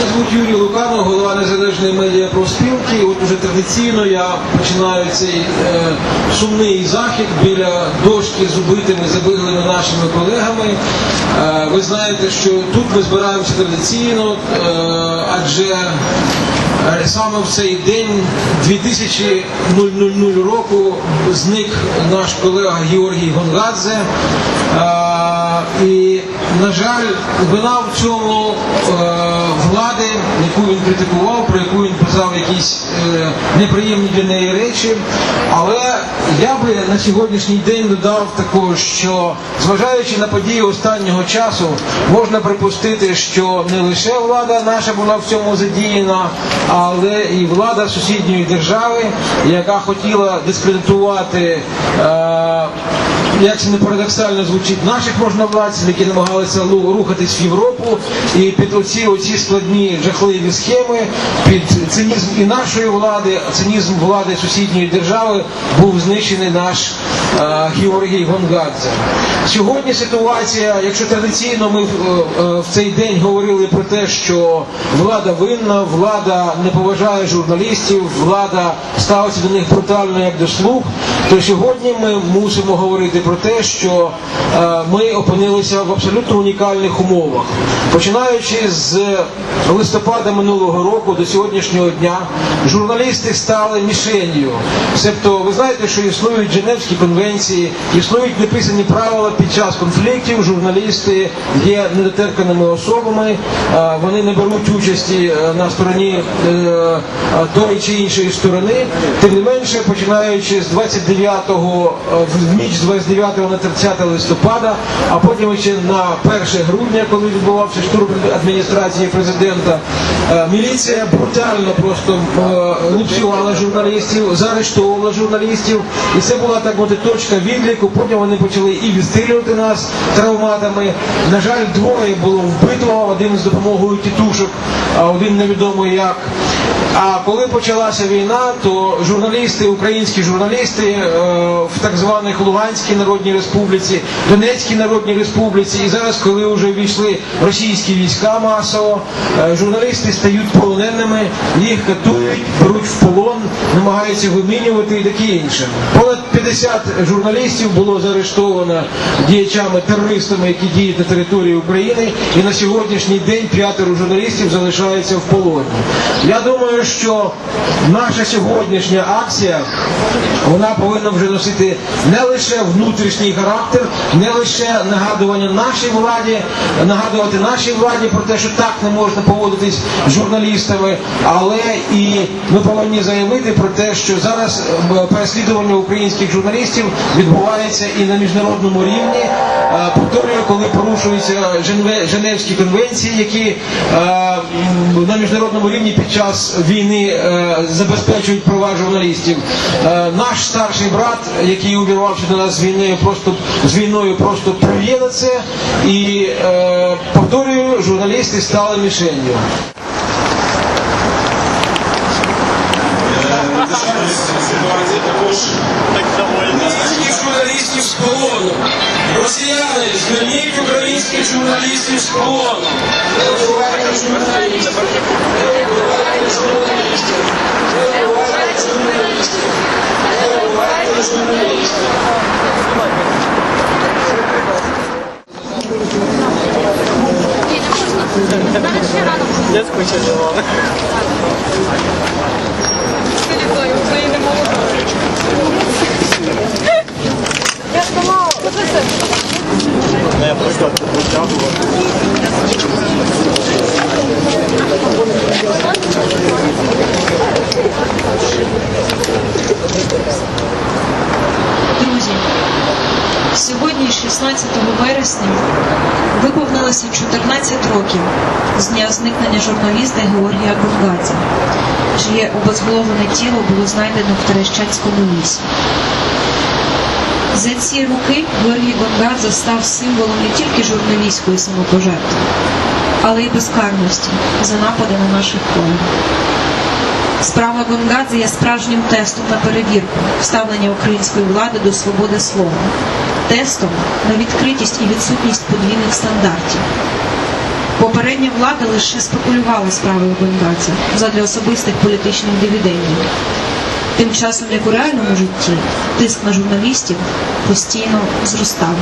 звуть Юрій Луканов, голова незалежної медіа профспілки. От уже традиційно я починаю цей е, сумний захід біля дошки з убитими забиглими нашими колегами. Е, ви знаєте, що тут ми збираємося традиційно, е, адже е, саме в цей день 2000 року зник наш колега Георгій Гонгадзе. Е, і, на жаль, вина в цьому е, влади, яку він критикував, про яку він писав якісь е, неприємні для неї речі. Але я би на сьогоднішній день додав також, що зважаючи на події останнього часу, можна припустити, що не лише влада наша була в цьому задіяна, але і влада сусідньої держави, яка хотіла дискредитувати. Як це не парадоксально звучить, наших можновладців, які намагалися рухатись в Європу, і під оці, оці складні жахливі схеми, під цинізм і нашої влади, цинізм влади сусідньої держави був знищений наш е, Георгій Гонгадзе. Сьогодні ситуація, якщо традиційно ми в, е, цей день говорили про те, що влада винна, влада не поважає журналістів, влада ставиться до них брутально як до слуг, то сьогодні ми мусимо говорити про те, що е, ми опинилися в абсолютно унікальних умовах. Починаючи з листопада минулого року до сьогоднішнього дня, журналісти стали мішенью. Себто, ви знаєте, що існують Женевські конвенції, існують неписані правила під час конфліктів. Журналісти є недотерканими особами, е, вони не беруть участі е, на стороні тої чи іншої сторони. Тим не менше, починаючи з 29 9 е, в ніч з 29 на 30 листопада, а потім ще на 1 грудня, коли відбувався штурм адміністрації президента. Е, міліція брутально просто е, лупцювала журналістів, заарештовувала журналістів, і це була так мовити, точка відліку. Потім вони почали і відстрілювати нас травматами. На жаль, двоє було вбито, один з допомогою тітушок, а один невідомо як. А коли почалася війна, то журналісти, українські журналісти в так званих Луганській Народній Республіці, Донецькій Народній Республіці, і зараз, коли вже війшли російські війська масово, е, журналісти стають полоненими, їх катують, беруть в полон, намагаються вимінювати і таке інше. Понад 50 журналістів було заарештовано діячами терористами, які діють на території України, і на сьогоднішній день п'ятеро журналістів залишаються в полоні. Я думаю, що наша сьогоднішня акція вона повинна вже носити не лише внутрішній характер, не лише нагадування нашій владі, нагадувати нашій владі про те, що так не можна поводитись з журналістами, але і ми повинні заявити про те, що зараз е, переслідування українських журналістів відбувається і на міжнародному рівні. Е, Повторюю, коли порушуються Женевські конвенції, які е, на міжнародному рівні під час війни е, забезпечують права журналістів. Е, Наш старший брат, який увірвався до нас з війною, просто з війною, просто плює на це. І повторюю, журналісти стали мішенью. Українських журналістів з полону. Вибивайте журналістів. Вибивайте журналістів. Вибивайте журналістів. Вибивайте журналістів. Я скучила. Я приклад витягувати. Друзі, сьогодні, 16 вересня, виповнилося 14 років з дня зникнення журналіста Георгія Гонгадзе, чиє обезголовлене тіло було знайдено в Терещанському лісі. За ці роки Георгій Гонгадзе став символом не тільки журналістської самопожертви, але й безкарності за напади на наших колег. Справа Гонгадзе є справжнім тестом на перевірку ставлення української влади до свободи слова, тестом на відкритість і відсутність подвійних стандартів. Попередня влада лише спекулювала справою Гонгадзе задля особистих політичних дивідендів. Тим часом, як у реальному житті, тиск на журналістів постійно зростав.